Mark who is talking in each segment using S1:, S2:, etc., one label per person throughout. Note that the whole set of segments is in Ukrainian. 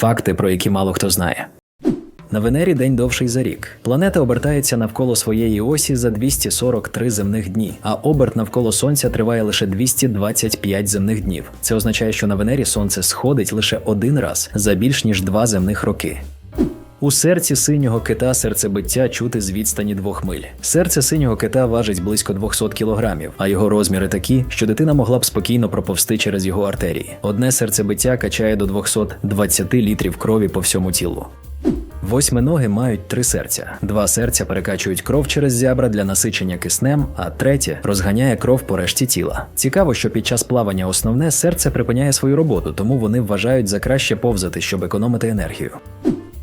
S1: Факти, про які мало хто знає. На Венері день довший за рік. Планета обертається навколо своєї осі за 243 земних дні, а оберт навколо Сонця триває лише 225 земних днів. Це означає, що на Венері Сонце сходить лише один раз за більш ніж два земних роки. У серці синього кита серцебиття чути з відстані двох миль. Серце синього кита важить близько 200 кілограмів, а його розміри такі, що дитина могла б спокійно проповсти через його артерії. Одне серцебиття качає до 220 літрів крові по всьому тілу. Восьминоги мають три серця. Два серця перекачують кров через зябра для насичення киснем, а третє розганяє кров по решті тіла. Цікаво, що під час плавання основне серце припиняє свою роботу, тому вони вважають за краще повзати, щоб економити енергію.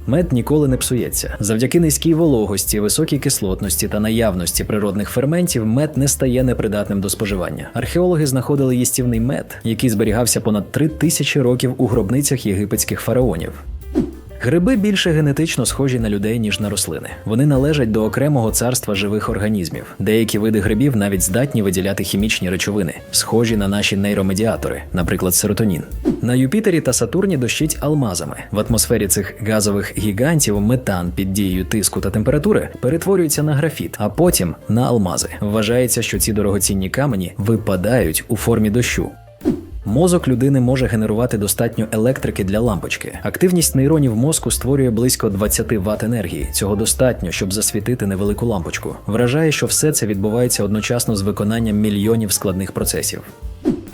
S1: Мед ніколи не псується. Завдяки низькій вологості, високій кислотності та наявності природних ферментів мед не стає непридатним до споживання. Археологи знаходили їстівний мед, який зберігався понад три тисячі років у гробницях єгипетських фараонів. Гриби більше генетично схожі на людей, ніж на рослини. Вони належать до окремого царства живих організмів. Деякі види грибів навіть здатні виділяти хімічні речовини, схожі на наші нейромедіатори, наприклад, серотонін. На Юпітері та Сатурні дощить алмазами. В атмосфері цих газових гігантів метан під дією тиску та температури перетворюється на графіт, а потім на алмази. Вважається, що ці дорогоцінні камені випадають у формі дощу. Мозок людини може генерувати достатньо електрики для лампочки. Активність нейронів мозку створює близько 20 Вт енергії. Цього достатньо, щоб засвітити невелику лампочку. Вражає, що все це відбувається одночасно з виконанням мільйонів складних процесів.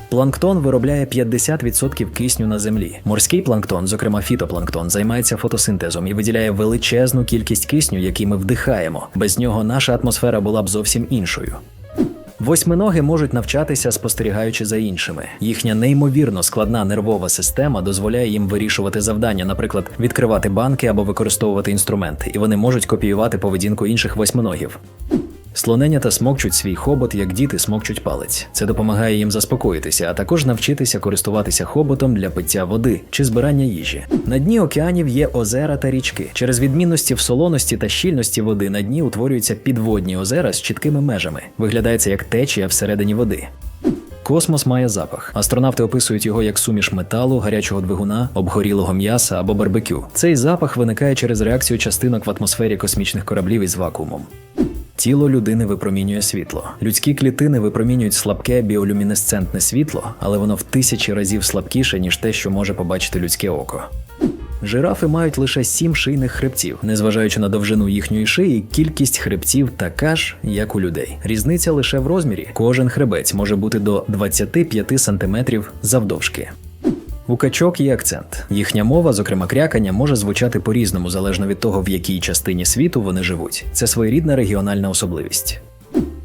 S1: Планктон виробляє 50% кисню на землі. Морський планктон, зокрема фітопланктон, займається фотосинтезом і виділяє величезну кількість кисню, який ми вдихаємо. Без нього наша атмосфера була б зовсім іншою. Восьминоги можуть навчатися, спостерігаючи за іншими. Їхня неймовірно складна нервова система дозволяє їм вирішувати завдання, наприклад, відкривати банки або використовувати інструменти, і вони можуть копіювати поведінку інших восьминогів. Слоненята смокчуть свій хобот, як діти смокчуть палець. Це допомагає їм заспокоїтися, а також навчитися користуватися хоботом для пиття води чи збирання їжі. На дні океанів є озера та річки. Через відмінності в солоності та щільності води на дні утворюються підводні озера з чіткими межами. Виглядає це як течія всередині води. Космос має запах. Астронавти описують його як суміш металу, гарячого двигуна, обгорілого м'яса або барбекю. Цей запах виникає через реакцію частинок в атмосфері космічних кораблів із вакуумом. Тіло людини випромінює світло. Людські клітини випромінюють слабке біолюмінесцентне світло, але воно в тисячі разів слабкіше, ніж те, що може побачити людське око. Жирафи мають лише сім шийних хребців. Незважаючи на довжину їхньої шиї, кількість хребців така ж, як у людей. Різниця лише в розмірі. Кожен хребець може бути до 25 см завдовжки. У качок є акцент. Їхня мова, зокрема крякання, може звучати по-різному залежно від того, в якій частині світу вони живуть. Це своєрідна регіональна особливість.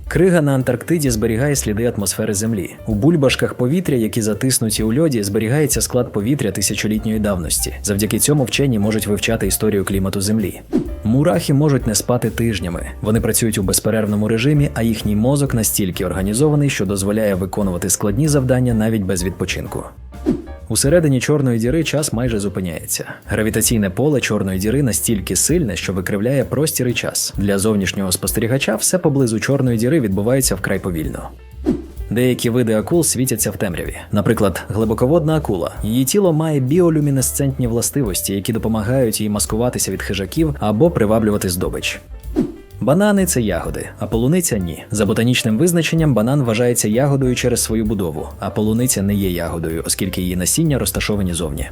S1: Крига на Антарктиді зберігає сліди атмосфери Землі. У бульбашках повітря, які затиснуті у льоді, зберігається склад повітря тисячолітньої давності. Завдяки цьому вчені можуть вивчати історію клімату Землі. Мурахи можуть не спати тижнями. Вони працюють у безперервному режимі, а їхній мозок настільки організований, що дозволяє виконувати складні завдання навіть без відпочинку. Усередині чорної діри час майже зупиняється. Гравітаційне поле чорної діри настільки сильне, що викривляє простір і час. Для зовнішнього спостерігача все поблизу чорної діри відбувається вкрай повільно. Деякі види акул світяться в темряві. Наприклад, глибоководна акула. Її тіло має біолюмінесцентні властивості, які допомагають їй маскуватися від хижаків або приваблювати здобич. Банани це ягоди, а полуниця ні. За ботанічним визначенням, банан вважається ягодою через свою будову, а полуниця не є ягодою, оскільки її насіння розташовані зовні.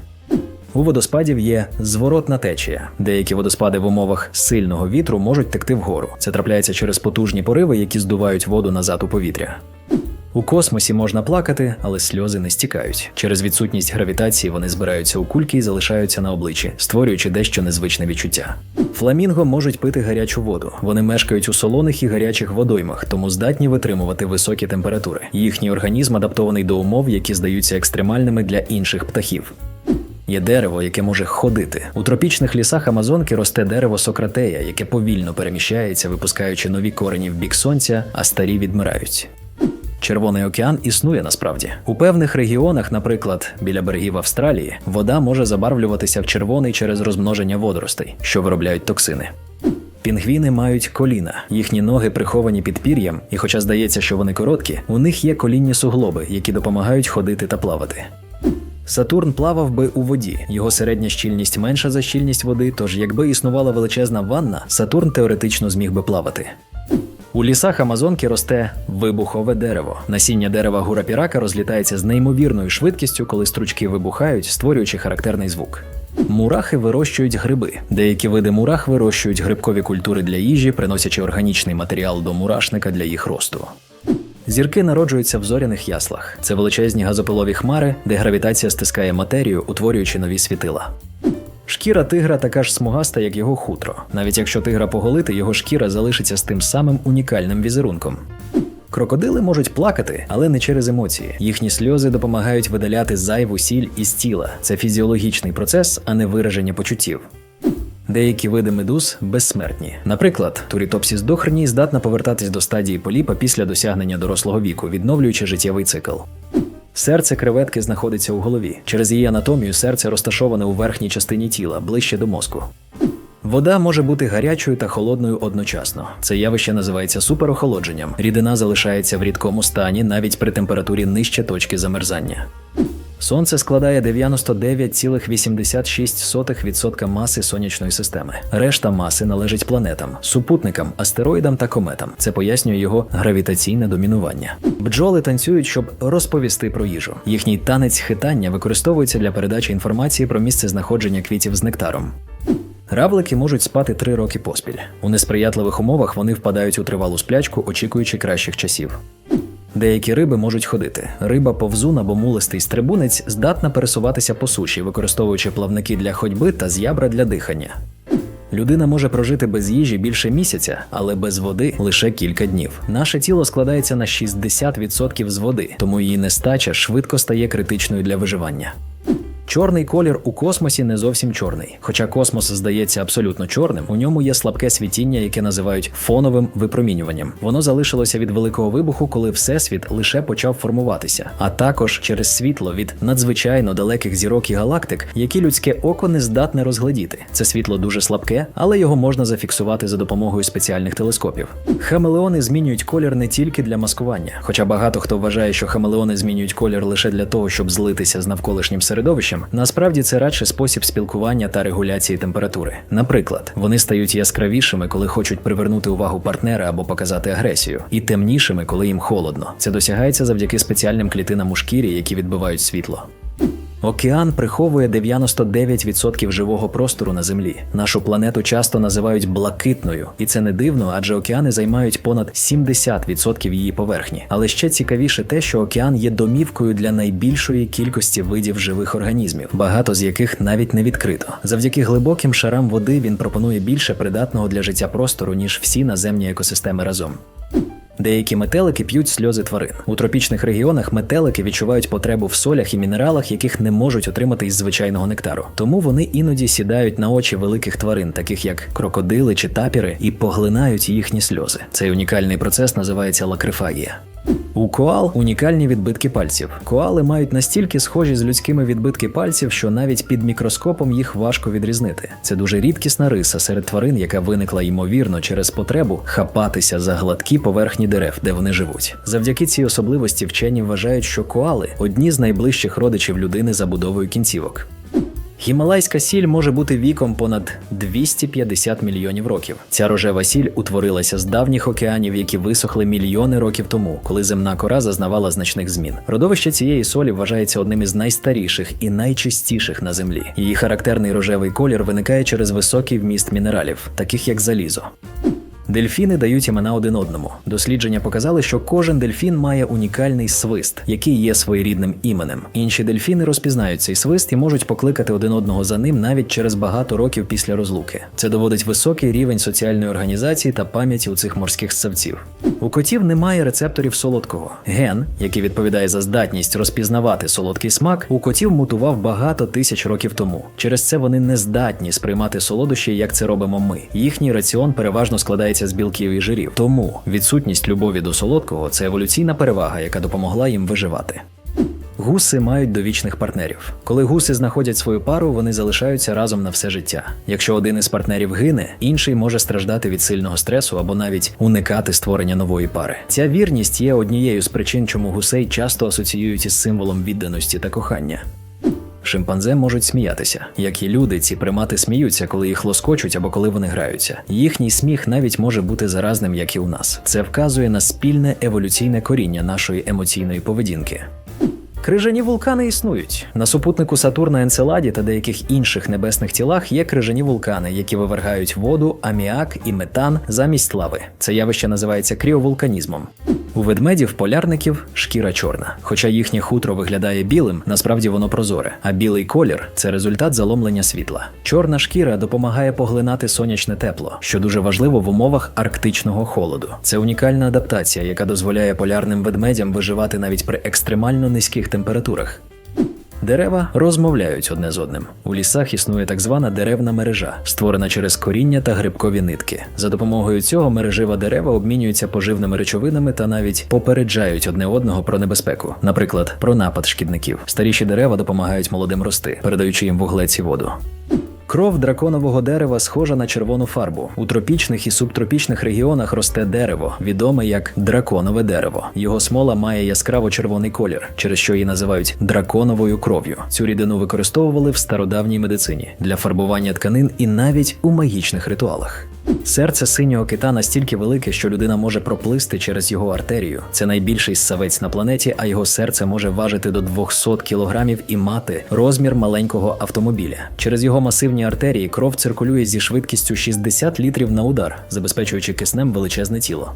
S1: У водоспадів є зворотна течія. Деякі водоспади в умовах сильного вітру можуть текти вгору. Це трапляється через потужні пориви, які здувають воду назад у повітря. У космосі можна плакати, але сльози не стікають. Через відсутність гравітації вони збираються у кульки і залишаються на обличчі, створюючи дещо незвичне відчуття. Фламінго можуть пити гарячу воду. Вони мешкають у солоних і гарячих водоймах, тому здатні витримувати високі температури. Їхній організм адаптований до умов, які здаються екстремальними для інших птахів. Є дерево, яке може ходити. У тропічних лісах Амазонки росте дерево Сократея, яке повільно переміщається, випускаючи нові корені в бік сонця, а старі відмирають. Червоний океан існує насправді. У певних регіонах, наприклад, біля берегів Австралії, вода може забарвлюватися в червоний через розмноження водоростей, що виробляють токсини. Пінгвіни мають коліна, їхні ноги приховані під пір'ям, і хоча здається, що вони короткі, у них є колінні суглоби, які допомагають ходити та плавати. Сатурн плавав би у воді, його середня щільність менша за щільність води, тож якби існувала величезна ванна, Сатурн теоретично зміг би плавати. У лісах Амазонки росте вибухове дерево. Насіння дерева гурапірака розлітається з неймовірною швидкістю, коли стручки вибухають, створюючи характерний звук. Мурахи вирощують гриби. Деякі види мурах вирощують грибкові культури для їжі, приносячи органічний матеріал до мурашника для їх росту. Зірки народжуються в зоряних яслах. Це величезні газопилові хмари, де гравітація стискає матерію, утворюючи нові світила. Шкіра тигра така ж смугаста, як його хутро. Навіть якщо тигра поголити, його шкіра залишиться з тим самим унікальним візерунком. Крокодили можуть плакати, але не через емоції. Їхні сльози допомагають видаляти зайву сіль із тіла. Це фізіологічний процес, а не вираження почуттів. Деякі види медуз безсмертні. Наприклад, турітопсіс дохрні здатна повертатись до стадії поліпа після досягнення дорослого віку, відновлюючи життєвий цикл. Серце креветки знаходиться у голові. Через її анатомію серце розташоване у верхній частині тіла, ближче до мозку. Вода може бути гарячою та холодною одночасно. Це явище називається суперохолодженням. Рідина залишається в рідкому стані навіть при температурі нижче точки замерзання. Сонце складає 99,86% маси сонячної системи. Решта маси належить планетам, супутникам, астероїдам та кометам. Це пояснює його гравітаційне домінування. Бджоли танцюють, щоб розповісти про їжу. Їхній танець хитання використовується для передачі інформації про місце знаходження квітів з нектаром. Равлики можуть спати три роки поспіль. У несприятливих умовах вони впадають у тривалу сплячку, очікуючи кращих часів. Деякі риби можуть ходити. Риба повзун або мулистий стрибунець здатна пересуватися по суші, використовуючи плавники для ходьби та з'ябра для дихання. Людина може прожити без їжі більше місяця, але без води лише кілька днів. Наше тіло складається на 60% з води, тому її нестача швидко стає критичною для виживання. Чорний колір у космосі не зовсім чорний. Хоча космос здається абсолютно чорним, у ньому є слабке світіння, яке називають фоновим випромінюванням. Воно залишилося від великого вибуху, коли всесвіт лише почав формуватися, а також через світло від надзвичайно далеких зірок і галактик, які людське око не здатне розгледіти. Це світло дуже слабке, але його можна зафіксувати за допомогою спеціальних телескопів. Хамелеони змінюють колір не тільки для маскування, хоча багато хто вважає, що хамелеони змінюють колір лише для того, щоб злитися з навколишнім середовищем. Насправді це радше спосіб спілкування та регуляції температури. Наприклад, вони стають яскравішими, коли хочуть привернути увагу партнера або показати агресію, і темнішими, коли їм холодно. Це досягається завдяки спеціальним клітинам у шкірі, які відбивають світло. Океан приховує 99% живого простору на землі. Нашу планету часто називають блакитною, і це не дивно, адже океани займають понад 70% її поверхні. Але ще цікавіше те, що океан є домівкою для найбільшої кількості видів живих організмів, багато з яких навіть не відкрито. Завдяки глибоким шарам води він пропонує більше придатного для життя простору ніж всі наземні екосистеми разом. Деякі метелики п'ють сльози тварин. У тропічних регіонах метелики відчувають потребу в солях і мінералах, яких не можуть отримати із звичайного нектару. Тому вони іноді сідають на очі великих тварин, таких як крокодили чи тапіри, і поглинають їхні сльози. Цей унікальний процес називається лакрифагія. У коал унікальні відбитки пальців. Коали мають настільки схожі з людськими відбитки пальців, що навіть під мікроскопом їх важко відрізнити. Це дуже рідкісна риса серед тварин, яка виникла ймовірно через потребу хапатися за гладкі поверхні дерев, де вони живуть. Завдяки цій особливості вчені вважають, що коали одні з найближчих родичів людини за будовою кінцівок. Гімалайська сіль може бути віком понад 250 мільйонів років. Ця рожева сіль утворилася з давніх океанів, які висохли мільйони років тому, коли земна кора зазнавала значних змін. Родовище цієї солі вважається одним із найстаріших і найчистіших на землі. Її характерний рожевий колір виникає через високий вміст мінералів, таких як залізо. Дельфіни дають імена один одному. Дослідження показали, що кожен дельфін має унікальний свист, який є своєрідним іменем. Інші дельфіни розпізнають цей свист і можуть покликати один одного за ним навіть через багато років після розлуки. Це доводить високий рівень соціальної організації та пам'яті у цих морських ссавців. У котів немає рецепторів солодкого. Ген, який відповідає за здатність розпізнавати солодкий смак, у котів мутував багато тисяч років тому. Через це вони не здатні сприймати солодощі, як це робимо ми. Їхній раціон переважно складається з білків і жирів. Тому відсутність любові до солодкого це еволюційна перевага, яка допомогла їм виживати. Гуси мають довічних партнерів. Коли гуси знаходять свою пару, вони залишаються разом на все життя. Якщо один із партнерів гине, інший може страждати від сильного стресу або навіть уникати створення нової пари. Ця вірність є однією з причин, чому гусей часто асоціюють із символом відданості та кохання. Шимпанзе можуть сміятися. Як і люди, ці примати сміються, коли їх лоскочуть або коли вони граються. Їхній сміх навіть може бути заразним, як і у нас. Це вказує на спільне еволюційне коріння нашої емоційної поведінки. Крижані вулкани існують. На супутнику Сатурна Енцеладі та деяких інших небесних тілах є крижані вулкани, які вивергають воду, аміак і метан замість лави. Це явище називається кріовулканізмом. У ведмедів полярників шкіра чорна. Хоча їхнє хутро виглядає білим, насправді воно прозоре. А білий колір це результат заломлення світла. Чорна шкіра допомагає поглинати сонячне тепло, що дуже важливо в умовах арктичного холоду. Це унікальна адаптація, яка дозволяє полярним ведмедям виживати навіть при екстремально низьких температурах. Дерева розмовляють одне з одним. У лісах існує так звана деревна мережа, створена через коріння та грибкові нитки. За допомогою цього мережива дерева обмінюються поживними речовинами та навіть попереджають одне одного про небезпеку, наприклад, про напад шкідників. Старіші дерева допомагають молодим рости, передаючи їм вуглець і воду. Кров драконового дерева схожа на червону фарбу. У тропічних і субтропічних регіонах росте дерево, відоме як драконове дерево. Його смола має яскраво червоний колір, через що її називають драконовою кров'ю. Цю рідину використовували в стародавній медицині для фарбування тканин і навіть у магічних ритуалах. Серце синього кита настільки велике, що людина може проплисти через його артерію. Це найбільший ссавець на планеті, а його серце може важити до 200 кілограмів і мати розмір маленького автомобіля. Через його масивні артерії кров циркулює зі швидкістю 60 літрів на удар, забезпечуючи киснем величезне тіло.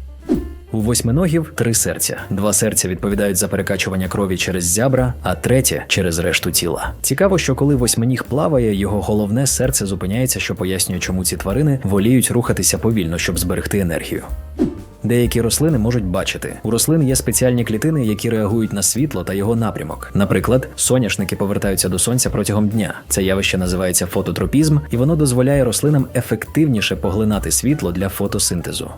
S1: У восьминогів три серця. Два серця відповідають за перекачування крові через зябра, а третє через решту тіла. Цікаво, що коли восьминіг плаває, його головне серце зупиняється, що пояснює, чому ці тварини воліють рухатися повільно, щоб зберегти енергію. Деякі рослини можуть бачити. У рослин є спеціальні клітини, які реагують на світло та його напрямок. Наприклад, соняшники повертаються до сонця протягом дня. Це явище називається фототропізм, і воно дозволяє рослинам ефективніше поглинати світло для фотосинтезу.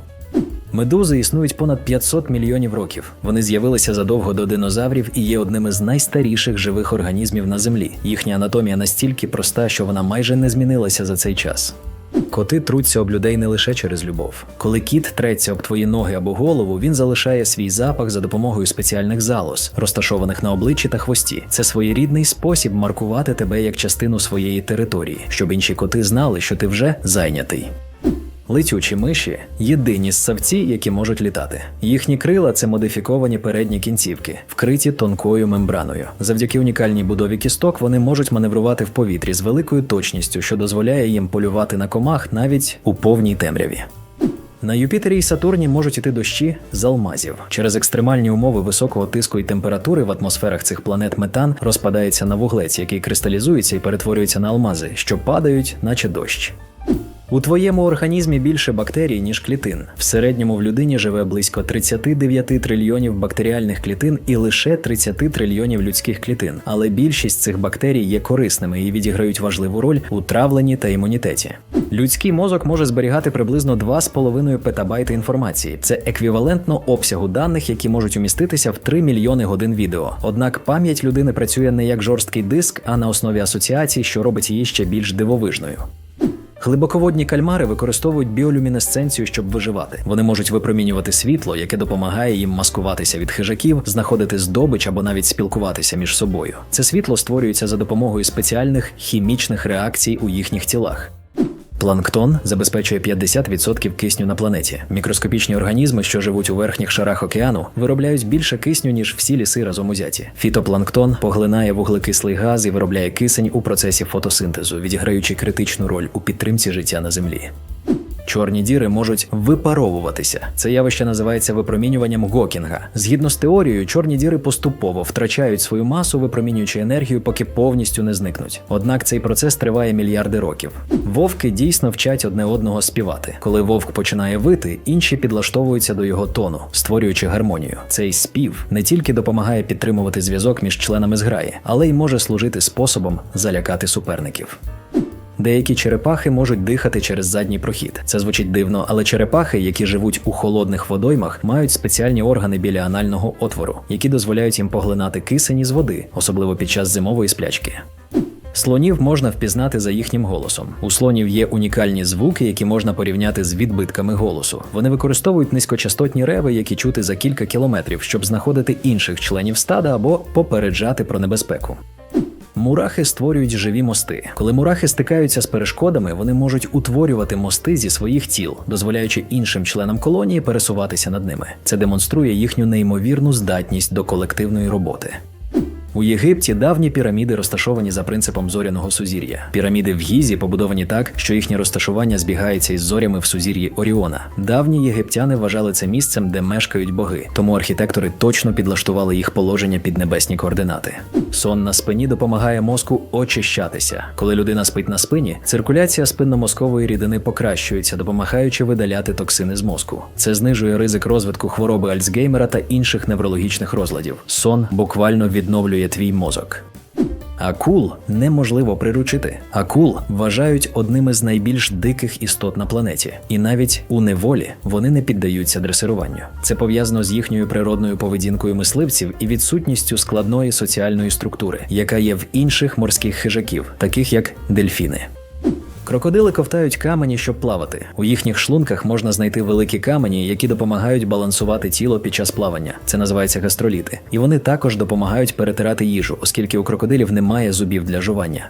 S1: Медузи існують понад 500 мільйонів років. Вони з'явилися задовго до динозаврів і є одними з найстаріших живих організмів на землі. Їхня анатомія настільки проста, що вона майже не змінилася за цей час. Коти труться об людей не лише через любов. Коли кіт треться об твої ноги або голову, він залишає свій запах за допомогою спеціальних залоз, розташованих на обличчі та хвості. Це своєрідний спосіб маркувати тебе як частину своєї території, щоб інші коти знали, що ти вже зайнятий. Летючі миші єдині ссавці, які можуть літати. Їхні крила це модифіковані передні кінцівки, вкриті тонкою мембраною. Завдяки унікальній будові кісток вони можуть маневрувати в повітрі з великою точністю, що дозволяє їм полювати на комах навіть у повній темряві. На Юпітері і Сатурні можуть іти дощі з алмазів. Через екстремальні умови високого тиску і температури в атмосферах цих планет метан розпадається на вуглець, який кристалізується і перетворюється на алмази, що падають, наче дощ. У твоєму організмі більше бактерій, ніж клітин. В середньому в людині живе близько 39 трильйонів бактеріальних клітин і лише 30 трильйонів людських клітин. Але більшість цих бактерій є корисними і відіграють важливу роль у травленні та імунітеті. Людський мозок може зберігати приблизно 2,5 петабайти інформації. Це еквівалентно обсягу даних, які можуть уміститися в 3 мільйони годин відео. Однак пам'ять людини працює не як жорсткий диск, а на основі асоціацій, що робить її ще більш дивовижною. Глибоководні кальмари використовують біолюмінесценцію, щоб виживати. Вони можуть випромінювати світло, яке допомагає їм маскуватися від хижаків, знаходити здобич або навіть спілкуватися між собою. Це світло створюється за допомогою спеціальних хімічних реакцій у їхніх тілах. Планктон забезпечує 50% кисню на планеті. Мікроскопічні організми, що живуть у верхніх шарах океану, виробляють більше кисню, ніж всі ліси разом узяті. Фітопланктон поглинає вуглекислий газ і виробляє кисень у процесі фотосинтезу, відіграючи критичну роль у підтримці життя на землі. Чорні діри можуть випаровуватися. Це явище називається випромінюванням Гокінга. Згідно з теорією, чорні діри поступово втрачають свою масу, випромінюючи енергію, поки повністю не зникнуть. Однак цей процес триває мільярди років. Вовки дійсно вчать одне одного співати. Коли вовк починає вити, інші підлаштовуються до його тону, створюючи гармонію. Цей спів не тільки допомагає підтримувати зв'язок між членами зграї, але й може служити способом залякати суперників. Деякі черепахи можуть дихати через задній прохід. Це звучить дивно, але черепахи, які живуть у холодних водоймах, мають спеціальні органи біля анального отвору, які дозволяють їм поглинати кисень із води, особливо під час зимової сплячки. Слонів можна впізнати за їхнім голосом. У слонів є унікальні звуки, які можна порівняти з відбитками голосу. Вони використовують низькочастотні реви, які чути за кілька кілометрів, щоб знаходити інших членів стада або попереджати про небезпеку. Мурахи створюють живі мости. Коли мурахи стикаються з перешкодами, вони можуть утворювати мости зі своїх тіл, дозволяючи іншим членам колонії пересуватися над ними. Це демонструє їхню неймовірну здатність до колективної роботи. У Єгипті давні піраміди розташовані за принципом зоряного сузір'я. Піраміди в Гізі побудовані так, що їхнє розташування збігається із зорями в сузір'ї Оріона. Давні єгиптяни вважали це місцем, де мешкають боги, тому архітектори точно підлаштували їх положення під небесні координати. Сон на спині допомагає мозку очищатися. Коли людина спить на спині, циркуляція спинномозкової рідини покращується, допомагаючи видаляти токсини з мозку. Це знижує ризик розвитку хвороби Альцгеймера та інших неврологічних розладів. Сон буквально відновлює твій мозок. Акул неможливо приручити. Акул вважають одними з найбільш диких істот на планеті, і навіть у неволі вони не піддаються дресируванню. Це пов'язано з їхньою природною поведінкою мисливців і відсутністю складної соціальної структури, яка є в інших морських хижаків, таких як дельфіни. Крокодили ковтають камені, щоб плавати. У їхніх шлунках можна знайти великі камені, які допомагають балансувати тіло під час плавання. Це називається гастроліти. І вони також допомагають перетирати їжу, оскільки у крокодилів немає зубів для жування.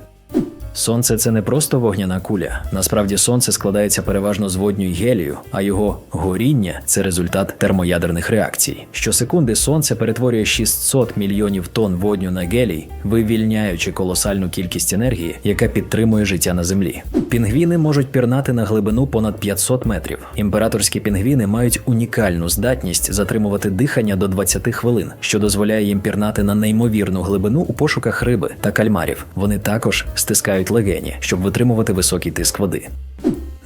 S1: Сонце це не просто вогняна куля. Насправді сонце складається переважно з водню й гелію, а його горіння це результат термоядерних реакцій. Щосекунди сонце перетворює 600 мільйонів тонн водню на гелій, вивільняючи колосальну кількість енергії, яка підтримує життя на землі. Пінгвіни можуть пірнати на глибину понад 500 метрів. Імператорські пінгвіни мають унікальну здатність затримувати дихання до 20 хвилин, що дозволяє їм пірнати на неймовірну глибину у пошуках риби та кальмарів. Вони також стискають легені, щоб витримувати високий тиск води.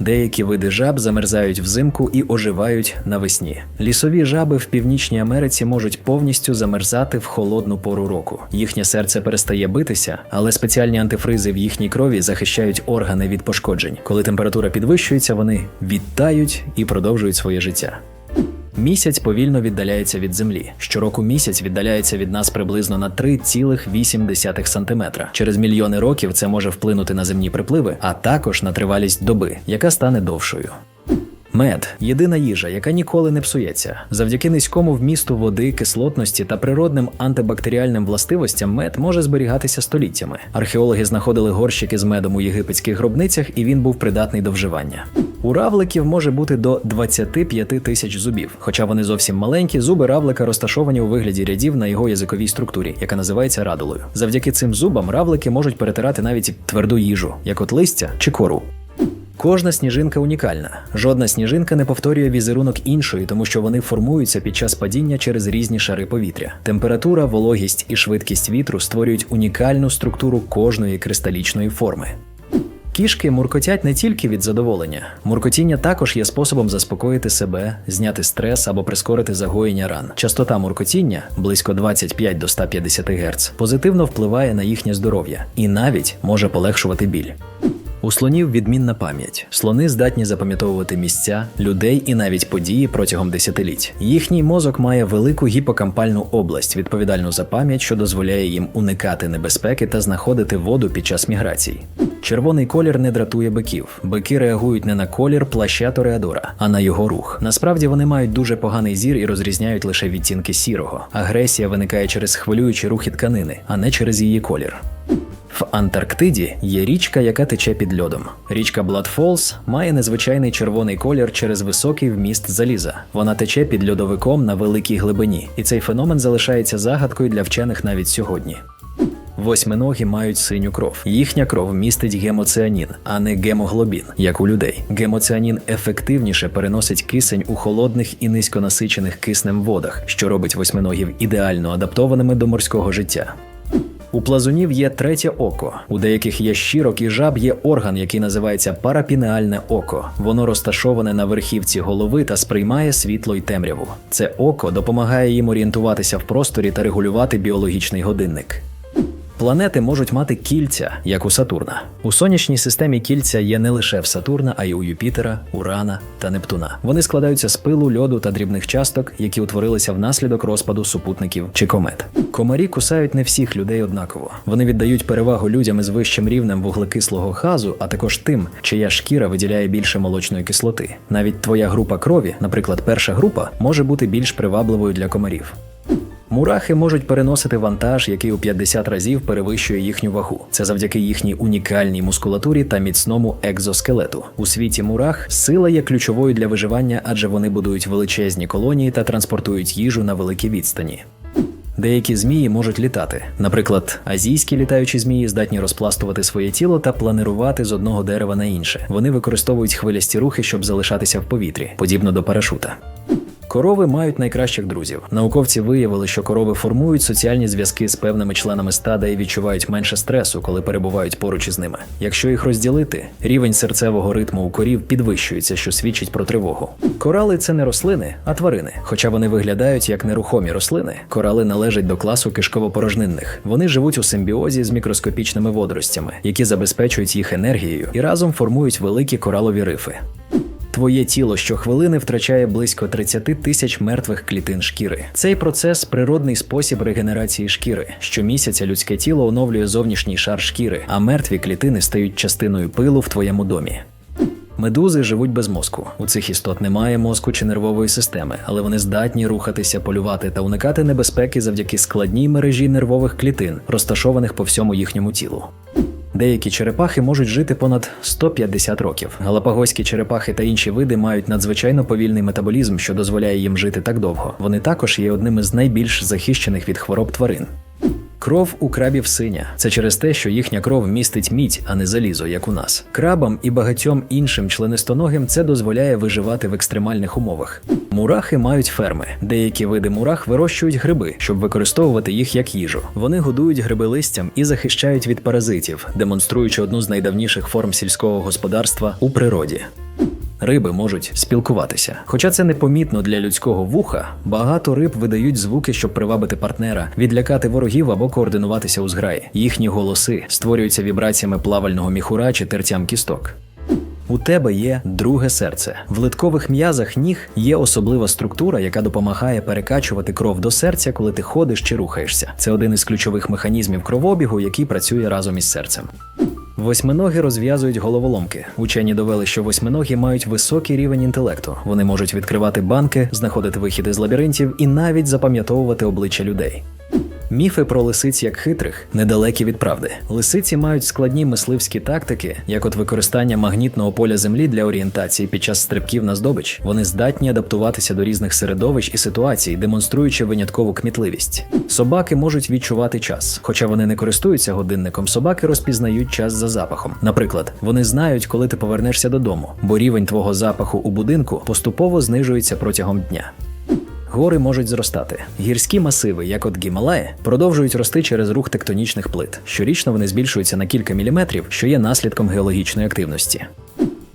S1: Деякі види жаб замерзають взимку і оживають навесні. Лісові жаби в Північній Америці можуть повністю замерзати в холодну пору року. Їхнє серце перестає битися, але спеціальні антифризи в їхній крові захищають органи від пошкоджень. Коли температура підвищується, вони відтають і продовжують своє життя. Місяць повільно віддаляється від землі. Щороку місяць віддаляється від нас приблизно на 3,8 см. Через мільйони років це може вплинути на земні припливи, а також на тривалість доби, яка стане довшою. Мед єдина їжа, яка ніколи не псується. Завдяки низькому вмісту води, кислотності та природним антибактеріальним властивостям мед може зберігатися століттями. Археологи знаходили горщики з медом у єгипетських гробницях, і він був придатний до вживання. У равликів може бути до 25 тисяч зубів. Хоча вони зовсім маленькі, зуби равлика розташовані у вигляді рядів на його язиковій структурі, яка називається радулою. Завдяки цим зубам равлики можуть перетирати навіть тверду їжу, як от листя чи кору. Кожна сніжинка унікальна. Жодна сніжинка не повторює візерунок іншої, тому що вони формуються під час падіння через різні шари повітря. Температура, вологість і швидкість вітру створюють унікальну структуру кожної кристалічної форми. Кішки муркотять не тільки від задоволення. Муркотіння також є способом заспокоїти себе, зняти стрес або прискорити загоєння ран. Частота муркотіння близько 25 до 150 Гц, позитивно впливає на їхнє здоров'я і навіть може полегшувати біль. У слонів відмінна пам'ять. Слони здатні запам'ятовувати місця, людей і навіть події протягом десятиліть. Їхній мозок має велику гіпокампальну область, відповідальну за пам'ять, що дозволяє їм уникати небезпеки та знаходити воду під час міграцій. Червоний колір не дратує биків. Бики реагують не на колір плаща Тореадора, а на його рух. Насправді вони мають дуже поганий зір і розрізняють лише відтінки сірого. Агресія виникає через хвилюючі рухи тканини, а не через її колір. В Антарктиді є річка, яка тече під льодом. Річка Falls має незвичайний червоний колір через високий вміст заліза. Вона тече під льодовиком на великій глибині, і цей феномен залишається загадкою для вчених навіть сьогодні. Восьминогі мають синю кров. Їхня кров містить гемоціанін, а не гемоглобін, як у людей. Гемоціанін ефективніше переносить кисень у холодних і низьконасичених киснем водах, що робить восьминогів ідеально адаптованими до морського життя. У плазунів є третє око. У деяких ящірок і жаб є орган, який називається парапінеальне око. Воно розташоване на верхівці голови та сприймає світло й темряву. Це око допомагає їм орієнтуватися в просторі та регулювати біологічний годинник. Планети можуть мати кільця, як у Сатурна. У сонячній системі кільця є не лише в Сатурна, а й у Юпітера, Урана та Нептуна. Вони складаються з пилу, льоду та дрібних часток, які утворилися внаслідок розпаду супутників чи комет. Комарі кусають не всіх людей однаково. Вони віддають перевагу людям із вищим рівнем вуглекислого газу, а також тим, чия шкіра виділяє більше молочної кислоти. Навіть твоя група крові, наприклад, перша група, може бути більш привабливою для комарів. Мурахи можуть переносити вантаж, який у 50 разів перевищує їхню вагу. Це завдяки їхній унікальній мускулатурі та міцному екзоскелету. У світі мурах сила є ключовою для виживання, адже вони будують величезні колонії та транспортують їжу на великі відстані. Деякі змії можуть літати. Наприклад, азійські літаючі змії здатні розпластувати своє тіло та планирувати з одного дерева на інше. Вони використовують хвилясті рухи, щоб залишатися в повітрі, подібно до парашута. Корови мають найкращих друзів. Науковці виявили, що корови формують соціальні зв'язки з певними членами стада і відчувають менше стресу, коли перебувають поруч із ними. Якщо їх розділити, рівень серцевого ритму у корів підвищується, що свідчить про тривогу. Корали це не рослини, а тварини. Хоча вони виглядають як нерухомі рослини, корали належать до класу кишковопорожнинних. Вони живуть у симбіозі з мікроскопічними водоростями, які забезпечують їх енергією і разом формують великі коралові рифи. Твоє тіло щохвилини втрачає близько 30 тисяч мертвих клітин шкіри. Цей процес природний спосіб регенерації шкіри. Щомісяця людське тіло оновлює зовнішній шар шкіри, а мертві клітини стають частиною пилу в твоєму домі. Медузи живуть без мозку. У цих істот немає мозку чи нервової системи, але вони здатні рухатися, полювати та уникати небезпеки завдяки складній мережі нервових клітин, розташованих по всьому їхньому тілу. Деякі черепахи можуть жити понад 150 років. Галапагоські черепахи та інші види мають надзвичайно повільний метаболізм, що дозволяє їм жити так довго. Вони також є одним із найбільш захищених від хвороб тварин. Кров у крабів синя. Це через те, що їхня кров містить мідь, а не залізо, як у нас. Крабам і багатьом іншим членистоногим це дозволяє виживати в екстремальних умовах. Мурахи мають ферми. Деякі види мурах вирощують гриби, щоб використовувати їх як їжу. Вони годують гриби листям і захищають від паразитів, демонструючи одну з найдавніших форм сільського господарства у природі. Риби можуть спілкуватися. Хоча це непомітно для людського вуха, багато риб видають звуки, щоб привабити партнера, відлякати ворогів або координуватися у зграї. Їхні голоси створюються вібраціями плавального міхура чи тертям кісток. У тебе є друге серце. В литкових м'язах ніг є особлива структура, яка допомагає перекачувати кров до серця, коли ти ходиш чи рухаєшся. Це один із ключових механізмів кровообігу, який працює разом із серцем. Восьминоги розв'язують головоломки. Учені довели, що восьминогі мають високий рівень інтелекту. Вони можуть відкривати банки, знаходити вихід з лабіринтів і навіть запам'ятовувати обличчя людей. Міфи про лисиць як хитрих недалекі від правди. Лисиці мають складні мисливські тактики, як от використання магнітного поля землі для орієнтації під час стрибків на здобич. Вони здатні адаптуватися до різних середовищ і ситуацій, демонструючи виняткову кмітливість. Собаки можуть відчувати час, хоча вони не користуються годинником. Собаки розпізнають час за запахом. Наприклад, вони знають, коли ти повернешся додому, бо рівень твого запаху у будинку поступово знижується протягом дня. Гори можуть зростати. Гірські масиви, як от Гімалаї, продовжують рости через рух тектонічних плит. Щорічно вони збільшуються на кілька міліметрів, що є наслідком геологічної активності.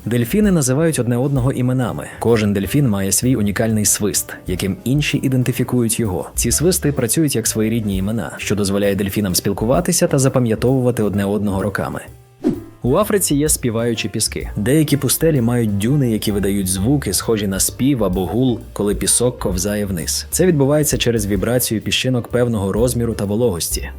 S1: Дельфіни називають одне одного іменами. Кожен дельфін має свій унікальний свист, яким інші ідентифікують його. Ці свисти працюють як своєрідні імена, що дозволяє дельфінам спілкуватися та запам'ятовувати одне одного роками. У Африці є співаючі піски. Деякі пустелі мають дюни, які видають звуки, схожі на спів або гул, коли пісок ковзає вниз. Це відбувається через вібрацію піщинок певного розміру та вологості.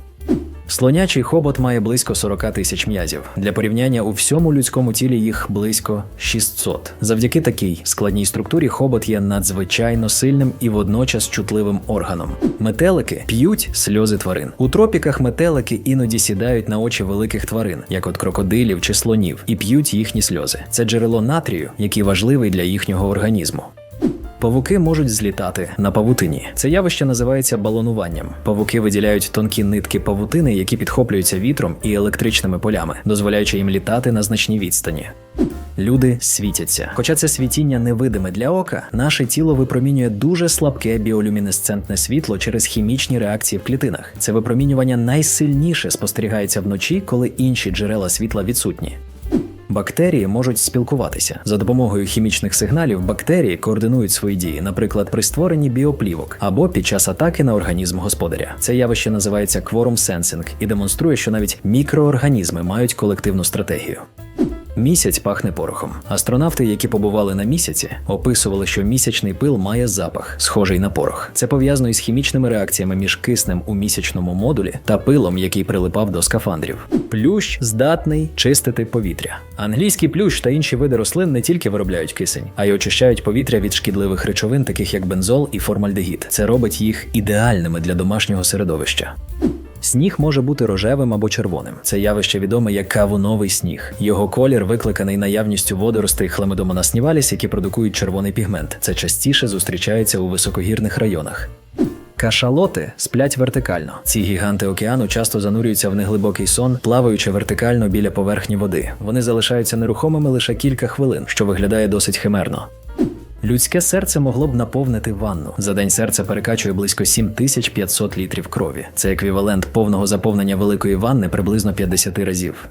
S1: Слонячий хобот має близько 40 тисяч м'язів. Для порівняння у всьому людському тілі їх близько 600. Завдяки такій складній структурі хобот є надзвичайно сильним і водночас чутливим органом. Метелики п'ють сльози тварин. У тропіках метелики іноді сідають на очі великих тварин, як от крокодилів чи слонів, і п'ють їхні сльози. Це джерело натрію, який важливий для їхнього організму. Павуки можуть злітати на павутині. Це явище називається балонуванням. Павуки виділяють тонкі нитки павутини, які підхоплюються вітром і електричними полями, дозволяючи їм літати на значній відстані. Люди світяться. Хоча це світіння невидиме для ока, наше тіло випромінює дуже слабке біолюмінесцентне світло через хімічні реакції в клітинах. Це випромінювання найсильніше спостерігається вночі, коли інші джерела світла відсутні. Бактерії можуть спілкуватися за допомогою хімічних сигналів. Бактерії координують свої дії, наприклад, при створенні біоплівок або під час атаки на організм господаря. Це явище називається кворум сенсинг і демонструє, що навіть мікроорганізми мають колективну стратегію. Місяць пахне порохом. Астронавти, які побували на місяці, описували, що місячний пил має запах, схожий на порох. Це пов'язано із хімічними реакціями між киснем у місячному модулі та пилом, який прилипав до скафандрів. Плющ здатний чистити повітря. Англійський плющ та інші види рослин не тільки виробляють кисень, а й очищають повітря від шкідливих речовин, таких як бензол і формальдегід. Це робить їх ідеальними для домашнього середовища. Сніг може бути рожевим або червоним. Це явище відоме як кавуновий сніг. Його колір викликаний наявністю водоростей хламидомонас ніваліс, які продукують червоний пігмент. Це частіше зустрічається у високогірних районах. Кашалоти сплять вертикально. Ці гіганти океану часто занурюються в неглибокий сон, плаваючи вертикально біля поверхні води. Вони залишаються нерухомими лише кілька хвилин, що виглядає досить химерно. Людське серце могло б наповнити ванну. За день серце перекачує близько 7500 літрів крові. Це еквівалент повного заповнення великої ванни приблизно 50 разів.